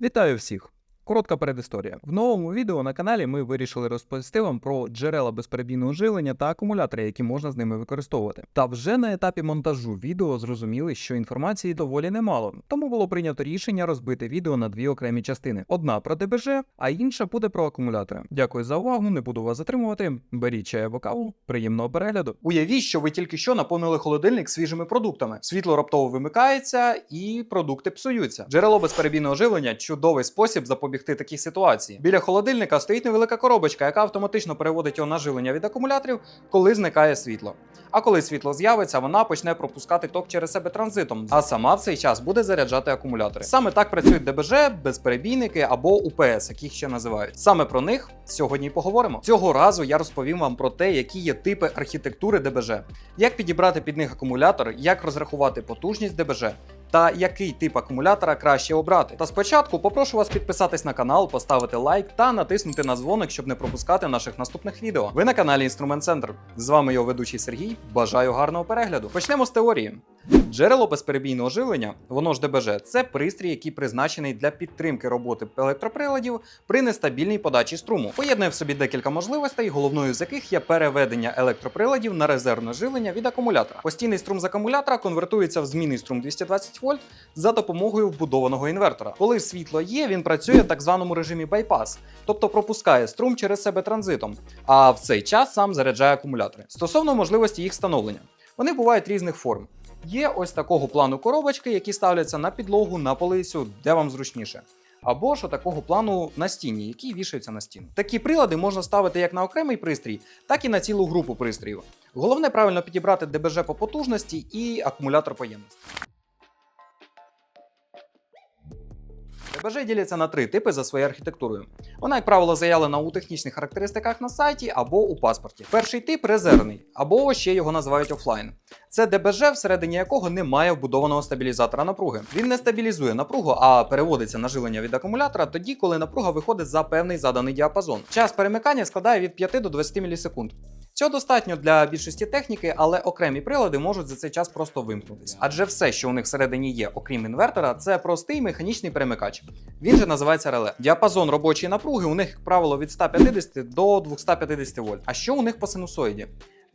Вітаю всіх! Коротка передісторія. В новому відео на каналі ми вирішили розповісти вам про джерела безперебійного живлення та акумулятори, які можна з ними використовувати. Та вже на етапі монтажу відео зрозуміли, що інформації доволі немало, тому було прийнято рішення розбити відео на дві окремі частини: одна про ДБЖ, а інша буде про акумулятори. Дякую за увагу, не буду вас затримувати. Беріть чай або каву, приємного перегляду. Уявіть, що ви тільки що наповнили холодильник свіжими продуктами. Світло раптово вимикається і продукти псуються. Джерело безперебійного живлення чудовий спосіб запобігти такій ситуації. Біля холодильника стоїть невелика коробочка, яка автоматично переводить його на від акумуляторів, коли зникає світло. А коли світло з'явиться, вона почне пропускати ток через себе транзитом, а сама в цей час буде заряджати акумулятори. Саме так працюють ДБЖ, безперебійники або УПС, яких ще називають. Саме про них сьогодні й поговоримо. Цього разу я розповім вам про те, які є типи архітектури ДБЖ, як підібрати під них акумулятор, як розрахувати потужність ДБЖ. Та який тип акумулятора краще обрати. Та спочатку попрошу вас підписатись на канал, поставити лайк та натиснути на дзвоник, щоб не пропускати наших наступних відео. Ви на каналі Інструмент Центр. З вами його ведучий Сергій. Бажаю гарного перегляду. Почнемо з теорії. Джерело безперебійного живлення, воно ж ДБЖ, це пристрій, який призначений для підтримки роботи електроприладів при нестабільній подачі струму. Поєднує в собі декілька можливостей, головною з яких є переведення електроприладів на резервне живлення від акумулятора. Постійний струм з акумулятора конвертується в змінний струм 220 вольт за допомогою вбудованого інвертора. Коли світло є, він працює в так званому режимі байпас, тобто пропускає струм через себе транзитом, а в цей час сам заряджає акумулятори. Стосовно можливості їх встановлення, вони бувають різних форм. Є ось такого плану коробочки, які ставляться на підлогу, на полицю, де вам зручніше. Або ж такого плану на стіні, які вішаються на стіну. Такі прилади можна ставити як на окремий пристрій, так і на цілу групу пристроїв. Головне правильно підібрати ДБЖ по потужності і акумулятор по ємності. ДБЖ діляться на три типи за своєю архітектурою. Вона, як правило, заявлена у технічних характеристиках на сайті або у паспорті. Перший тип резервний, або ще його називають офлайн. Це ДБЖ, всередині якого немає вбудованого стабілізатора напруги. Він не стабілізує напругу, а переводиться на живлення від акумулятора тоді, коли напруга виходить за певний заданий діапазон. Час перемикання складає від 5 до 20 мілісекунд. Цього достатньо для більшості техніки, але окремі прилади можуть за цей час просто вимкнутися. Адже все, що у них всередині є, окрім інвертора, це простий механічний перемикач. Він же називається реле. Діапазон робочої напруги у них, як правило, від 150 до 250 вольт. А що у них по синусоїді?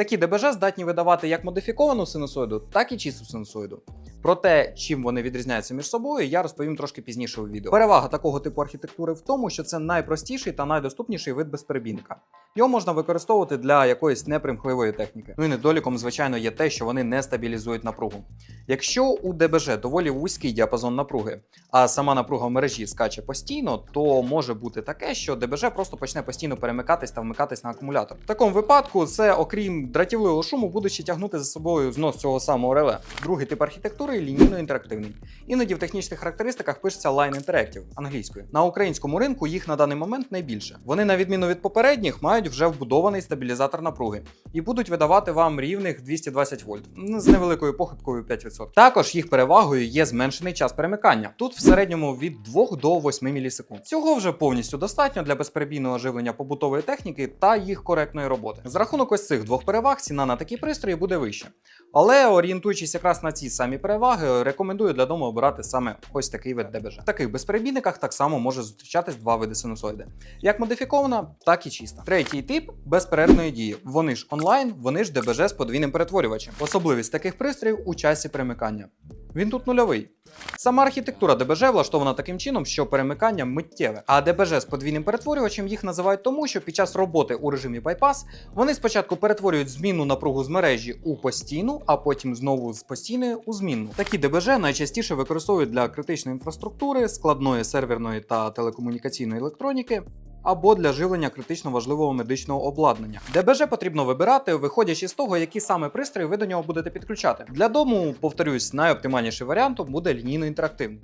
Такі ДБЖ здатні видавати як модифіковану синусоїду, так і чисту синусоїду. Про те, чим вони відрізняються між собою, я розповім трошки пізніше у відео. Перевага такого типу архітектури в тому, що це найпростіший та найдоступніший вид безперебійника. Його можна використовувати для якоїсь непримхливої техніки. Ну і недоліком, звичайно, є те, що вони не стабілізують напругу. Якщо у ДБЖ доволі вузький діапазон напруги, а сама напруга в мережі скаче постійно, то може бути таке, що ДБЖ просто почне постійно перемикатись та вмикатись на акумулятор. В такому випадку це, окрім дратівливого шуму, буде ще тягнути за собою знос цього самого реле. Другий тип архітектури лінійно-інтерактивний. Іноді в технічних характеристиках пишеться Line Interactive англійською. На українському ринку їх на даний момент найбільше. Вони, на відміну від попередніх, мають вже вбудований стабілізатор напруги і будуть видавати вам рівних 220 вольт з невеликою похибкою 5%. Також їх перевагою є зменшений час перемикання. Тут в середньому від 2 до 8 мілісекунд. Цього вже повністю достатньо для безперебійного живлення побутової техніки та їх коректної роботи. За рахунок ось цих двох переваг ціна на такі пристрої буде вища. Але орієнтуючись якраз на ці самі переваги, рекомендую для дому обирати саме ось такий вид ДБЖ. В таких безперебійниках так само може зустрічатись два види синусоїди: як модифікована, так і чиста. Третій тип безперервної дії. Вони ж онлайн, вони ж ДБЖ з подвійним перетворювачем. Особливість таких пристроїв у часі перемикання. Він тут нульовий. Сама архітектура ДБЖ влаштована таким чином, що перемикання миттєве. А ДБЖ з подвійним перетворювачем їх називають тому, що під час роботи у режимі байпас вони спочатку перетворюють змінну напругу з мережі у постійну, а потім знову з постійної у змінну. Такі ДБЖ найчастіше використовують для критичної інфраструктури, складної серверної та телекомунікаційної електроніки. Або для живлення критично важливого медичного обладнання. ДБЖ потрібно вибирати, виходячи з того, які саме пристрої ви до нього будете підключати. Для дому, повторюсь, найоптимальніший варіант буде лінійно-інтерактивний.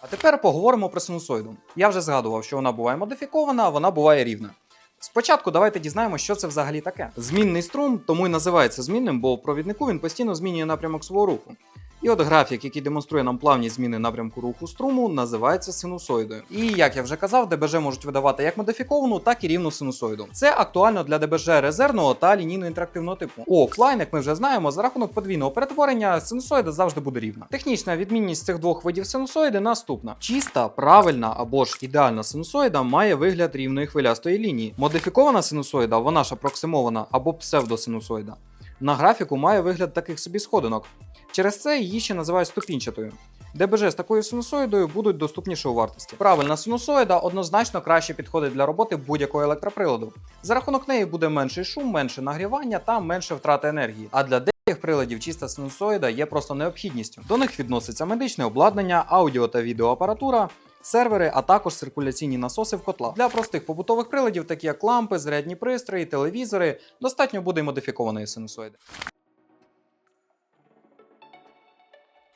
А тепер поговоримо про синусоїду. Я вже згадував, що вона буває модифікована, а вона буває рівна. Спочатку давайте дізнаємося, що це взагалі таке. Змінний струм тому і називається змінним, бо провіднику він постійно змінює напрямок свого руху. І от графік, який демонструє нам плавні зміни напрямку руху струму, називається синусоїдою. І як я вже казав, ДБЖ можуть видавати як модифіковану, так і рівну синусоїду. Це актуально для ДБЖ резервного та лінійно-інтерактивного типу. У офлайн, як ми вже знаємо, за рахунок подвійного перетворення синусоїда завжди буде рівна. Технічна відмінність цих двох видів синусоїди наступна: чиста, правильна або ж ідеальна синусоїда має вигляд рівної хвилястої лінії. Модифікована синусоїда, вона ж апроксимована або псевдосинусоїда, на графіку має вигляд таких собі сходинок. Через це її ще називають ступінчатою. ДБЖ з такою синусоїдою будуть доступніші у вартості. Правильна синусоїда однозначно краще підходить для роботи будь-якого електроприладу. За рахунок неї буде менший шум, менше нагрівання та менше втрати енергії. А для деяких приладів чиста синусоїда є просто необхідністю. До них відноситься медичне обладнання, аудіо та відеоапаратура. Сервери, а також циркуляційні насоси в котлах. Для простих побутових приладів, такі як лампи, зарядні пристрої, телевізори, достатньо буде й модифікованої синусоїди.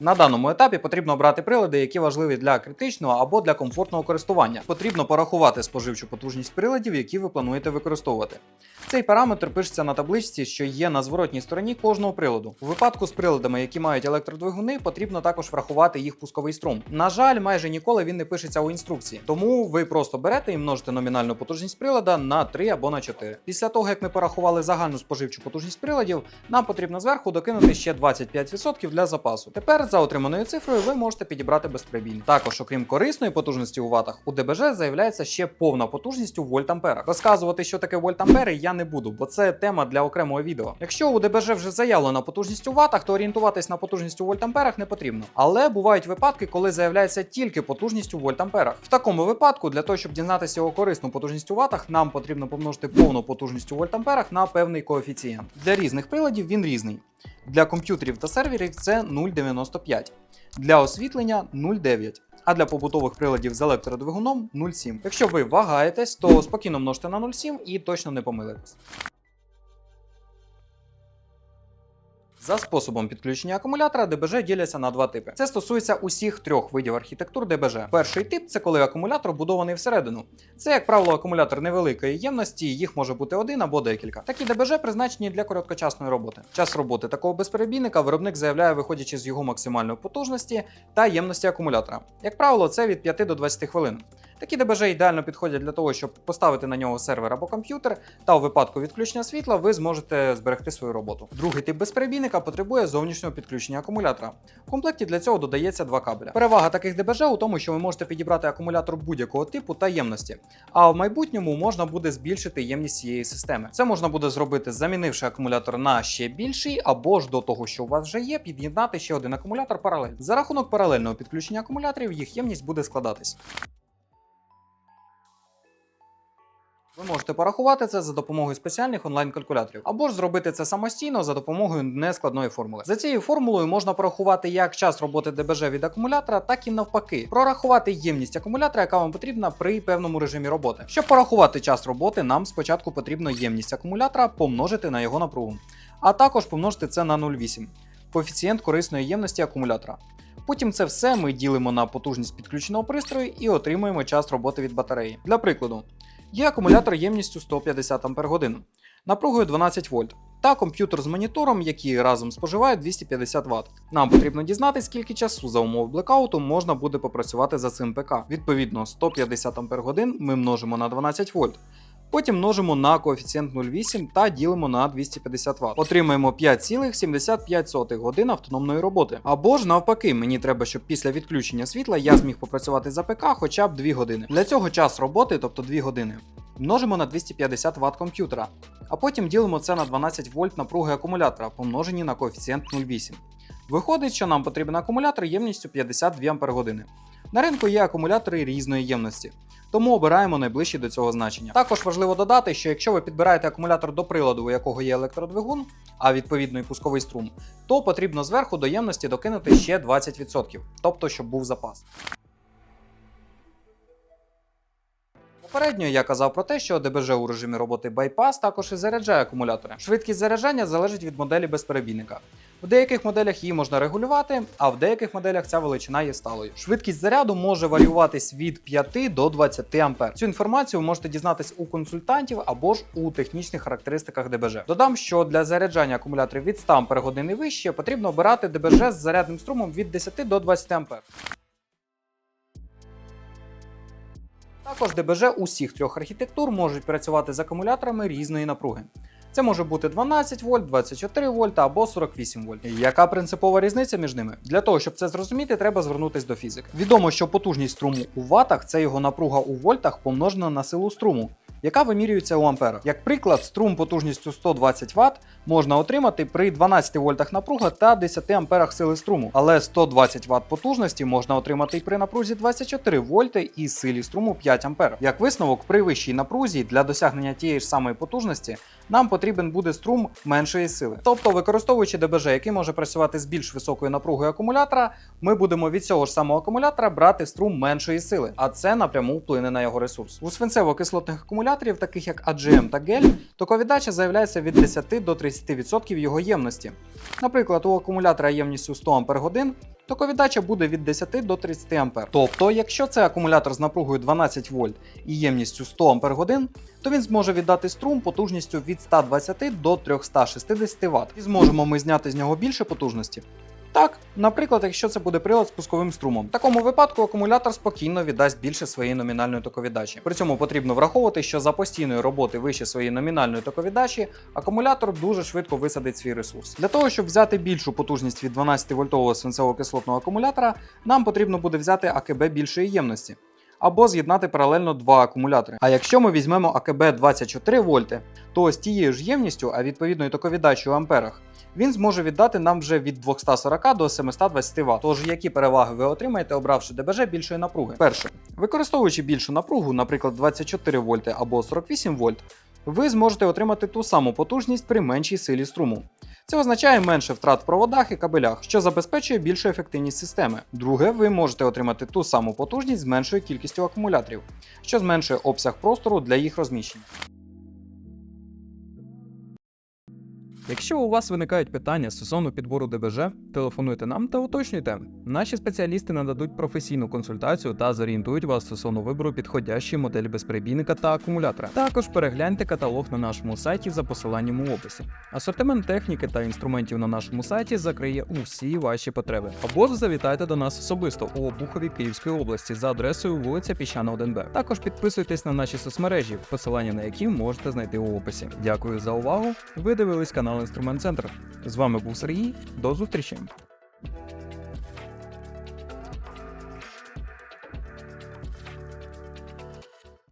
На даному етапі потрібно обрати прилади, які важливі для критичного або для комфортного користування. Потрібно порахувати споживчу потужність приладів, які ви плануєте використовувати. Цей параметр пишеться на табличці, що є на зворотній стороні кожного приладу. У випадку з приладами, які мають електродвигуни, потрібно також врахувати їх пусковий струм. На жаль, майже ніколи він не пишеться у інструкції, тому ви просто берете і множите номінальну потужність прилада на 3 або на 4. Після того, як ми порахували загальну споживчу потужність приладів, нам потрібно зверху докинути ще 25% для запасу. Тепер за отриманою цифрою ви можете підібрати безперебійник. Також, окрім корисної потужності у ватах, у ДБЖ заявляється ще повна потужність у вольтамперах. Розказувати, що таке вольтампери, я не буду, бо це тема для окремого відео. Якщо у ДБЖ вже заявлена потужність у ватах, то орієнтуватись на потужність у вольтамперах не потрібно. Але бувають випадки, коли заявляється тільки потужність у вольтамперах. В такому випадку, для того, щоб дізнатися його корисну потужність у ватах, нам потрібно помножити повну потужність у вольтамперах на певний коефіцієнт. Для різних приладів він різний. Для комп'ютерів та серверів це 0,95, для освітлення 0,9. А для побутових приладів з електродвигуном 0,7. Якщо ви вагаєтесь, то спокійно множте на 0,7 і точно не помилитесь. За способом підключення акумулятора ДБЖ діляться на два типи. Це стосується усіх трьох видів архітектур ДБЖ. Перший тип це коли акумулятор будований всередину. Це, як правило, акумулятор невеликої ємності, їх може бути один або декілька. Такі ДБЖ призначені для короткочасної роботи. Час роботи такого безперебійника виробник заявляє, виходячи з його максимальної потужності та ємності акумулятора. Як правило, це від 5 до 20 хвилин. Такі ДБЖ ідеально підходять для того, щоб поставити на нього сервер або комп'ютер, та у випадку відключення світла ви зможете зберегти свою роботу. Другий тип безперебійника потребує зовнішнього підключення акумулятора. В комплекті для цього додається два кабеля. Перевага таких ДБЖ у тому, що ви можете підібрати акумулятор будь-якого типу та ємності, а в майбутньому можна буде збільшити ємність цієї системи. Це можна буде зробити, замінивши акумулятор на ще більший, або ж до того, що у вас вже є, під'єднати ще один акумулятор паралельно. За рахунок паралельного підключення акумуляторів їх ємність буде складатись. Ви можете порахувати це за допомогою спеціальних онлайн-калькуляторів, або ж зробити це самостійно за допомогою нескладної формули. За цією формулою можна порахувати як час роботи ДБЖ від акумулятора, так і навпаки, прорахувати ємність акумулятора, яка вам потрібна при певному режимі роботи. Щоб порахувати час роботи, нам спочатку потрібно ємність акумулятора помножити на його напругу, а також помножити це на 0,8 коефіцієнт корисної ємності акумулятора. Потім це все ми ділимо на потужність підключеного пристрою і отримуємо час роботи від батареї. Для прикладу, є акумулятор ємністю 150 Ах, напругою 12 вольт, та комп'ютер з монітором, який разом споживає 250 Вт. Нам потрібно дізнатися, скільки часу за умов блекауту можна буде попрацювати за цим ПК. Відповідно, 150 Ах ми множимо на 12 вольт. Потім множимо на коефіцієнт 0,8 та ділимо на 250 Вт. Отримаємо 5,75 годин автономної роботи. Або ж навпаки, мені треба, щоб після відключення світла я зміг попрацювати за ПК хоча б 2 години. Для цього час роботи, тобто 2 години, множимо на 250 Вт комп'ютера, а потім ділимо це на 12 вольт напруги акумулятора, помножені на коефіцієнт 0,8. Виходить, що нам потрібен акумулятор ємністю 52 Ах. На ринку є акумулятори різної ємності, тому обираємо найближчі до цього значення. Також важливо додати, що якщо ви підбираєте акумулятор до приладу, у якого є електродвигун, а відповідно і пусковий струм, то потрібно зверху до ємності докинути ще 20%, тобто щоб був запас. Попередньо я казав про те, що ДБЖ у режимі роботи байпас також і заряджає акумулятори. Швидкість заряджання залежить від моделі безперебійника. В деяких моделях її можна регулювати, а в деяких моделях ця величина є сталою. Швидкість заряду може варіюватись від 5 до 20 А. Цю інформацію ви можете дізнатись у консультантів або ж у технічних характеристиках ДБЖ. Додам, що для заряджання акумуляторів від 100 Ах і вище потрібно обирати ДБЖ з зарядним струмом від 10 до 20 А. Також ДБЖ усіх трьох архітектур можуть працювати з акумуляторами різної напруги. Це може бути 12 вольт, 24 вольта або 48 вольт. Яка принципова різниця між ними? Для того, щоб це зрозуміти, треба звернутися до фізики. Відомо, що потужність струму у ватах це його напруга у вольтах помножена на силу струму, яка вимірюється у амперах. Як приклад, струм потужністю 120 Вт можна отримати при 12 вольтах напруга та 10 амперах сили струму. Але 120 Вт потужності можна отримати і при напрузі 24 вольти і силі струму 5 ампер. Як висновок, при вищій напрузі для досягнення тієї ж самої потужності нам потрібен буде струм меншої сили. Тобто, використовуючи ДБЖ, який може працювати з більш високою напругою акумулятора, ми будемо від цього ж самого акумулятора брати струм меншої сили, а це напряму вплине на його ресурс. У свинцево-кислотних акумуляторів, таких як AGM та GEL, токовіддача заявляється від 10 до 30% його ємності. Наприклад, у акумулятора ємністю 100 Ах токовіддача буде від 10 до 30 А. Тобто, якщо це акумулятор з напругою 12 вольт і ємністю 100 Ах, то він зможе віддати струм потужністю від 120 до 360 Вт. І зможемо ми зняти з нього більше потужності. Так, наприклад, якщо це буде прилад з пусковим струмом. В такому випадку акумулятор спокійно віддасть більше своєї номінальної токовіддачі. При цьому потрібно враховувати, що за постійної роботи вище своєї номінальної токовіддачі акумулятор дуже швидко висадить свій ресурс. Для того, щоб взяти більшу потужність від 12 вольтового свинцево-кислотного акумулятора, нам потрібно буде взяти АКБ більшої ємності. Або з'єднати паралельно два акумулятори. А якщо ми візьмемо АКБ 24 вольти, то з тією ж ємністю, а відповідно і токовіддачею в амперах, він зможе віддати нам вже від 240 до 720 Вт. Тож які переваги ви отримаєте, обравши ДБЖ більшої напруги? Перше, використовуючи більшу напругу, наприклад, 24 вольти або 48 вольт, ви зможете отримати ту саму потужність при меншій силі струму. Це означає менше втрат в проводах і кабелях, що забезпечує більшу ефективність системи. Друге, ви можете отримати ту саму потужність з меншою кількістю акумуляторів, що зменшує обсяг простору для їх розміщення. Якщо у вас виникають питання стосовно підбору ДБЖ, телефонуйте нам та уточнюйте. Наші спеціалісти нададуть професійну консультацію та зорієнтують вас стосовно вибору підходящої моделі безперебійника та акумулятора. Також перегляньте каталог на нашому сайті за посиланням у описі. Асортимент техніки та інструментів на нашому сайті закриє усі ваші потреби. Або ж завітайте до нас особисто у Обухові Київської області за адресою вулиця Піщана 1Б. Також підписуйтесь на наші соцмережі, посилання на які можете знайти у описі. Дякую за увагу. Ви дивились канал Інструмент Центр. З вами був Сергій. До зустрічі!